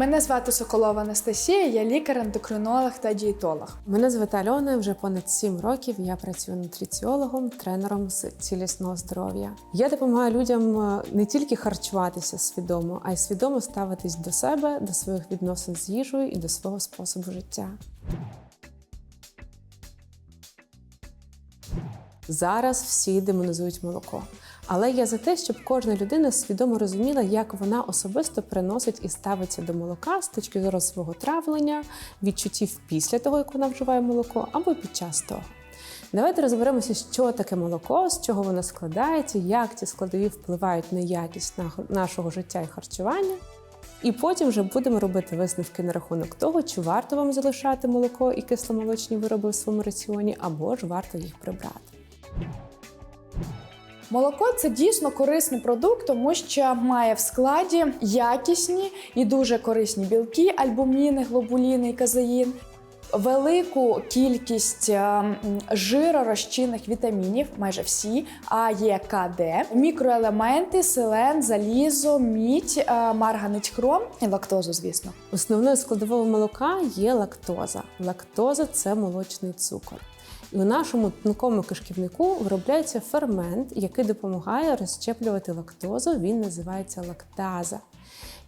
Мене звати Соколова Анастасія, я лікар-ендокринолог та дієтолог. Мене звати Альона. Вже понад 7 років я працюю нутриціологом, тренером з цілісного здоров'я. Я допомагаю людям е, не тільки харчуватися свідомо, а й свідомо ставитись до себе, до своїх відносин з їжею і до свого способу життя. Зараз всі демонізують молоко. Але я за те, щоб кожна людина свідомо розуміла, як вона особисто приносить і ставиться до молока з точки зору свого травлення, відчуттів після того, як вона вживає молоко, або під час того. Давайте розберемося, що таке молоко, з чого воно складається, як ці складові впливають на якість нашого життя і харчування. І потім вже будемо робити висновки на рахунок того, чи варто вам залишати молоко і кисломолочні вироби в своєму раціоні, або ж варто їх прибрати. Молоко це дійсно корисний продукт, тому що має в складі якісні і дуже корисні білки, альбуміни, глобуліни і казеїн. Велику кількість е, жиророзчинних вітамінів, майже всі, А, Е, К, Д, мікроелементи, селен, залізо, мідь, е, марганець, хром і лактозу, звісно. Основною складовою молока є лактоза. Лактоза це молочний цукор. І у нашому тонкому кишківнику виробляється фермент, який допомагає розщеплювати лактозу. Він називається лактаза.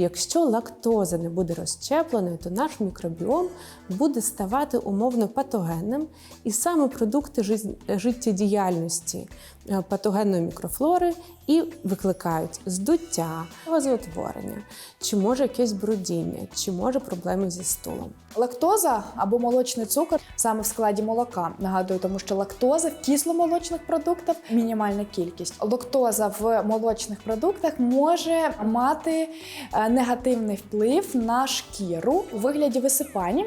Якщо лактоза не буде розщепленою, то наш мікробіом буде ставати умовно патогенним, і саме продукти життєдіяльності е, патогенної мікрофлори і викликають здуття, газоутворення, чи може якесь брудіння, чи може проблеми зі стулом. Лактоза або молочний цукор саме в складі молока. Нагадую, тому що лактоза в кисломолочних продуктах мінімальна кількість. Лактоза в молочних продуктах може мати е, негативний вплив на шкіру у вигляді висипання.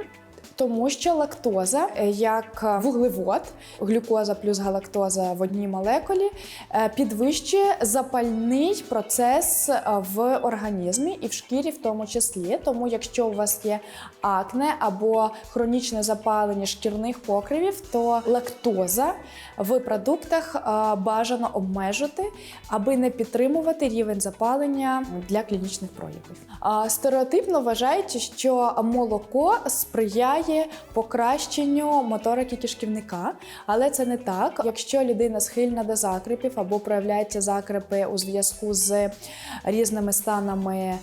Тому що лактоза, е, як вуглевод, глюкоза плюс галактоза в одній молекулі, е, підвищує запальний процес е, в організмі і в шкірі в тому числі. Тому, якщо у вас є акне або хронічне запалення шкірних покривів, то лактоза в продуктах е, бажано обмежити, аби не підтримувати рівень запалення для клінічних проявів. Стереотипно вважають, що молоко сприяє покращенню моторики кишківника, але це не так. Якщо людина схильна до закрепів або проявляються закрепи у зв'язку з різними станами е,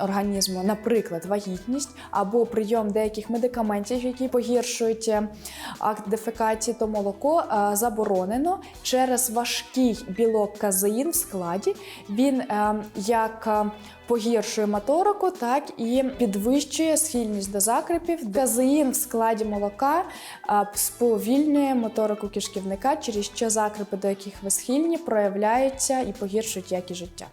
організму, наприклад, вагітність або прийом деяких медикаментів, які погіршують е, акт дефекації, то молоко е, заборонено через важкий білок казеїн в складі. Він як погіршує моторику, так і підвищує схильність до закріпів. Казеїн в складі молока сповільнює моторику кишківника, через що закрепи, до яких ви схильні, проявляються і погіршують якість життя.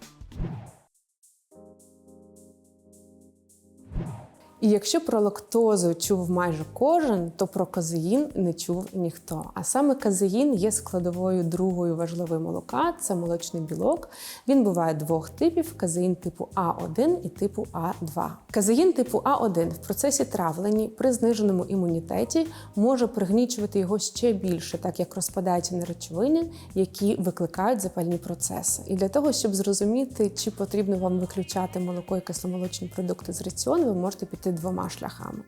І якщо про лактозу чув майже кожен, то про казеїн не чув ніхто. А саме казеїн є складовою другою важливої молока це молочний білок. Він буває двох типів: казеїн типу А1 і типу А2. Казеїн типу А1 в процесі травлення при зниженому імунітеті може пригнічувати його ще більше, так як розпадаються на речовини, які викликають запальні процеси. І для того, щоб зрозуміти, чи потрібно вам виключати молоко і кисломолочні продукти з раціону, ви можете піти dwoma szlachami.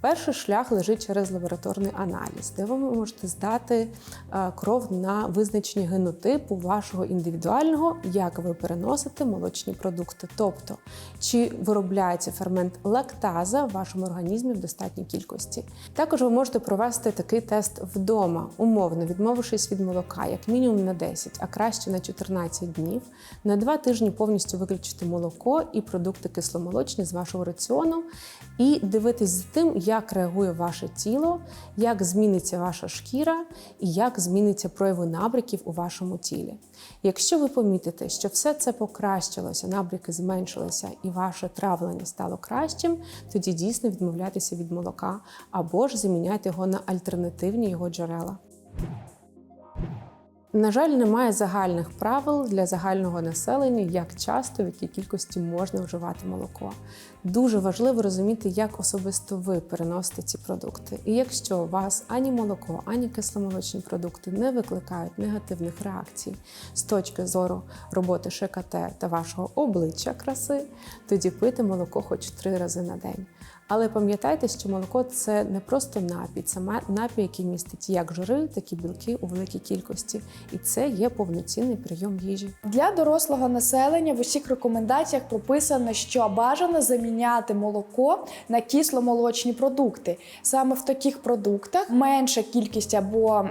Перший шлях лежить через лабораторний аналіз, де ви можете здати е, кров на визначення генотипу вашого індивідуального, як ви переносите молочні продукти. Тобто, чи виробляється фермент лактаза в вашому організмі в достатній кількості. Також ви можете провести такий тест вдома, умовно відмовившись від молока, як мінімум на 10, а краще на 14 днів. На 2 тижні повністю виключити молоко і продукти кисломолочні з вашого раціону, і дивитись за тим, як реагує ваше тіло, як зміниться ваша шкіра і як зміниться прояви набряків у вашому тілі. Якщо ви помітите, що все це покращилося, набряки зменшилися і ваше травлення стало кращим, тоді дійсно відмовляйтеся від молока або ж заміняйте його на альтернативні його джерела. На жаль, немає загальних правил для загального населення, як часто, в якій кількості можна вживати молоко. Дуже важливо розуміти, як особисто ви переносите ці продукти. І якщо у вас ані молоко, ані кисломолочні продукти не викликають негативних реакцій з точки зору роботи ШКТ та вашого обличчя краси, тоді пити молоко хоч три рази на день. Але пам'ятайте, що молоко це не просто напій, це напій, який містить як жири, так і білки у великій кількості. І це є повноцінний прийом їжі. Для дорослого населення в усіх рекомендаціях прописано, що бажано заміняти молоко на кисломолочні продукти. Саме в таких продуктах менша кількість або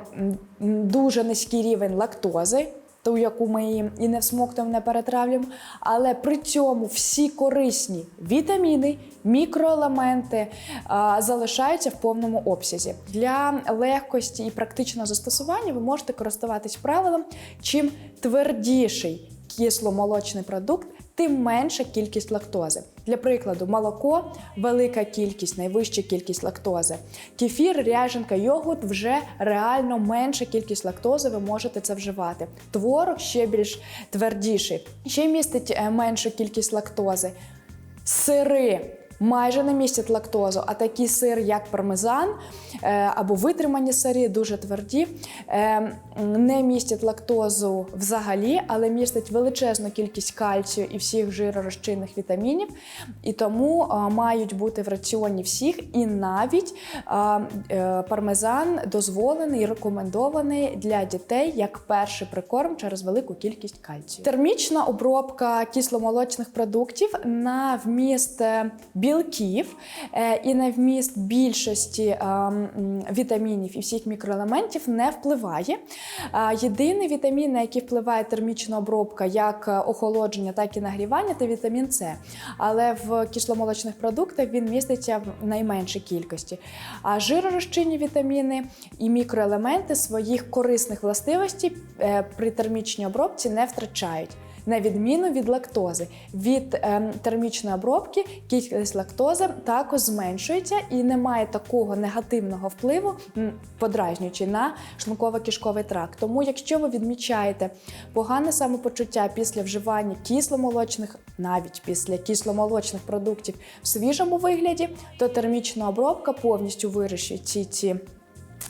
дуже низький рівень лактози. Ту, яку ми і не всмоктуємо, не перетравлюємо, але при цьому всі корисні вітаміни, мікроелементи а, залишаються в повному обсязі. Для легкості і практичного застосування ви можете користуватись правилом, чим твердіший кисломолочний продукт, тим менша кількість лактози. Для прикладу, молоко велика кількість, найвища кількість лактози. Кефір, ряженка, йогурт вже реально менша кількість лактози. Ви можете це вживати. Творог ще більш твердіший, ще містить е, меншу кількість лактози. Сири майже не містять лактозу, а такі сир, як пармезан е, або витримані сири, дуже тверді, е, не містять лактозу взагалі, але містять величезну кількість кальцію і всіх жиророзчинних вітамінів, і тому е, мають бути в раціоні всіх. І навіть пармезан дозволений і рекомендований для дітей як перший прикорм через велику кількість кальцію. Термічна обробка кисломолочних продуктів на вміст білків е, і на вміст більшості е, вітамінів і всіх мікроелементів не впливає. Е, Єдиний вітамін, на який впливає термічна обробка, як охолодження, так і нагрівання, це вітамін С. Але в кисломолочних продуктах він міститься в найменшій кількості. А жиророзчинні вітаміни і мікроелементи своїх корисних властивостей при термічній обробці не втрачають. На відміну від лактози. Від ем, термічної обробки кількість лактози також зменшується і немає такого негативного впливу, м, подразнюючи на шлунково-кишковий тракт. Тому, якщо ви відмічаєте погане самопочуття після вживання кисломолочних, навіть після кисломолочних продуктів в свіжому вигляді, то термічна обробка повністю вирішить ці ці.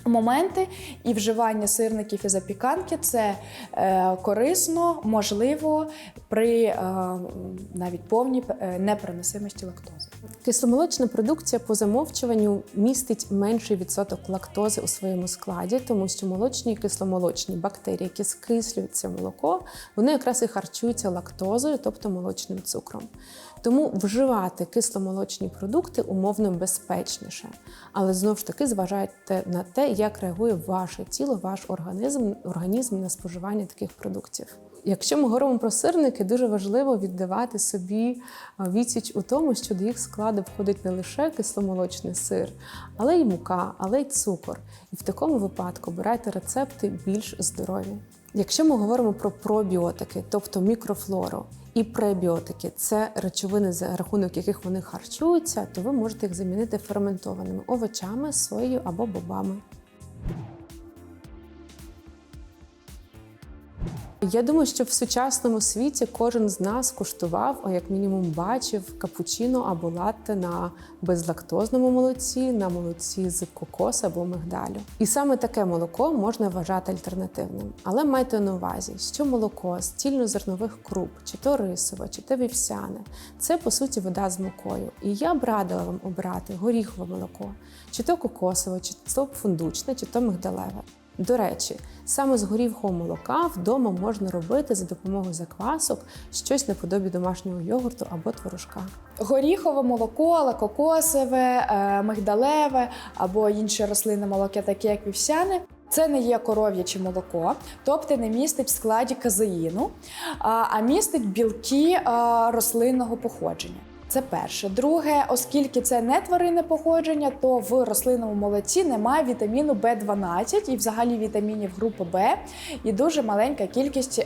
Моменти і вживання сирників і запіканки це е, корисно, можливо при е, навіть повній е, непереносимості лактози. Кисломолочна продукція по замовчуванню містить менший відсоток лактози у своєму складі, тому що молочні і кисломолочні бактерії, які скислюють це молоко, вони якраз і харчуються лактозою, тобто молочним цукром. Тому вживати кисломолочні продукти умовно безпечніше. Але знову ж таки зважайте на те, як реагує ваше тіло, ваш організм, організм на споживання таких продуктів. Якщо ми говоримо про сирники, дуже важливо віддавати собі відсіч у тому, що до їх складу входить не лише кисломолочний сир, але й мука, але й цукор. І в такому випадку обирайте рецепти більш здорові. Якщо ми говоримо про пробіотики, тобто мікрофлору, і пребіотики це речовини, за рахунок яких вони харчуються, то ви можете їх замінити ферментованими овочами, соєю або бобами. Я думаю, що в сучасному світі кожен з нас куштував, а як мінімум бачив капучино або латте на безлактозному молоці, на молоці з кокосу або мигдалю. І саме таке молоко можна вважати альтернативним. Але майте на увазі, що молоко з цільнозернових круп, чи то рисове, чи то вівсяне, це по суті вода з мукою. І я б радила вам обрати горіхове молоко, чи то кокосове, чи то фундучне, чи то мигдалеве. До речі, саме з горівхового молока вдома можна робити за допомогою заквасок щось наподобі домашнього йогурту або творожка. Горіхове молоко, але кокосове, е, мигдалеве або інші рослинне молоко, такі як вівсяне. Це не є коров'яче молоко, тобто не містить в складі казеїну, а а містить білки е, рослинного походження. Це перше. Друге, оскільки це не тваринне походження, то в рослинному молоці немає вітаміну В12 і взагалі вітамінів групи Б, і дуже маленька кількість е,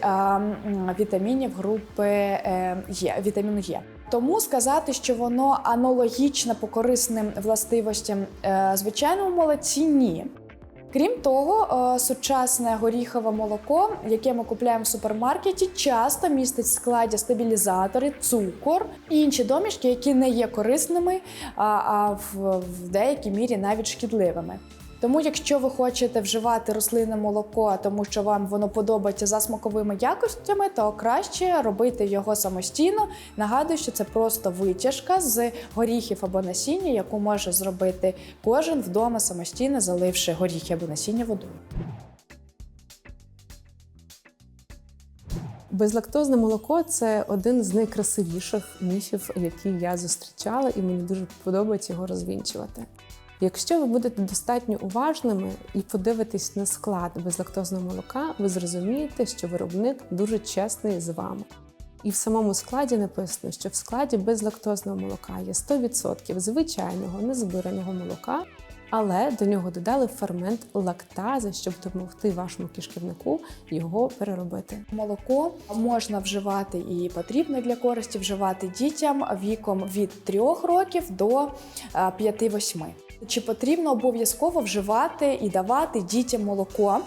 вітамінів групи е, Е, вітаміну Е. Тому сказати, що воно аналогічне по корисним властивостям е, звичайному молоці, ні. Крім того, е, сучасне горіхове молоко, яке ми купуємо в супермаркеті, часто містить в складі стабілізатори, цукор і інші домішки, які не є корисними, а, в деякій мірі навіть шкідливими. Тому, якщо ви хочете вживати рослинне молоко, тому що вам воно подобається за смаковими якостями, то краще робити його самостійно. Нагадую, що це просто витяжка з горіхів або насіння, яку може зробити кожен вдома самостійно, заливши горіхи або насіння водою. Безлактозне молоко це один з найкрасивіших міфів, які я зустрічала, і мені дуже подобається його розвінчувати. Якщо ви будете достатньо уважними і подивитесь на склад безлактозного молока, ви зрозумієте, що виробник дуже чесний з вами. І в самому складі написано, що в складі безлактозного молока є 100% звичайного незбираного молока, але до нього додали фермент лактаза, щоб допомогти вашому кишківнику його переробити. Молоко можна вживати і потрібно для користі вживати дітям віком від 3 років до е, 5-8. Чи потрібно обов'язково вживати і давати дітям молоко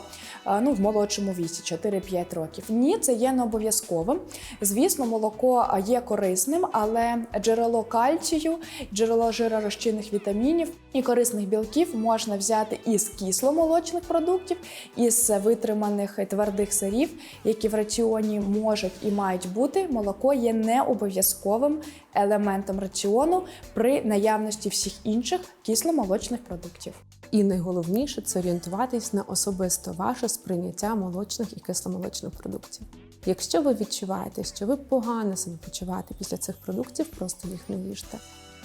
ну, в молодшому віці 4-5 років? Ні, це є не обов'язковим. Звісно, молоко є корисним, але джерело кальцію, джерело жиророзчинних вітамінів і корисних білків можна взяти із кисломолочних продуктів, із витриманих твердих сирів, які в раціоні можуть і мають бути. Молоко є не обов'язковим елементом раціону при наявності всіх інших кисломолочних продуктів. І найголовніше це орієнтуватись на особисто ваше сприйняття молочних і кисломолочних продуктів. Якщо ви відчуваєте, що ви погано себе почуваєте після цих продуктів, просто їх не їжте.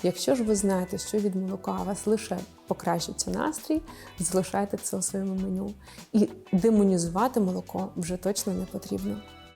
Якщо ж ви знаєте, що від молока у вас лише покращиться настрій, залишайте це у своєму меню. І демонізувати молоко вже точно не потрібно.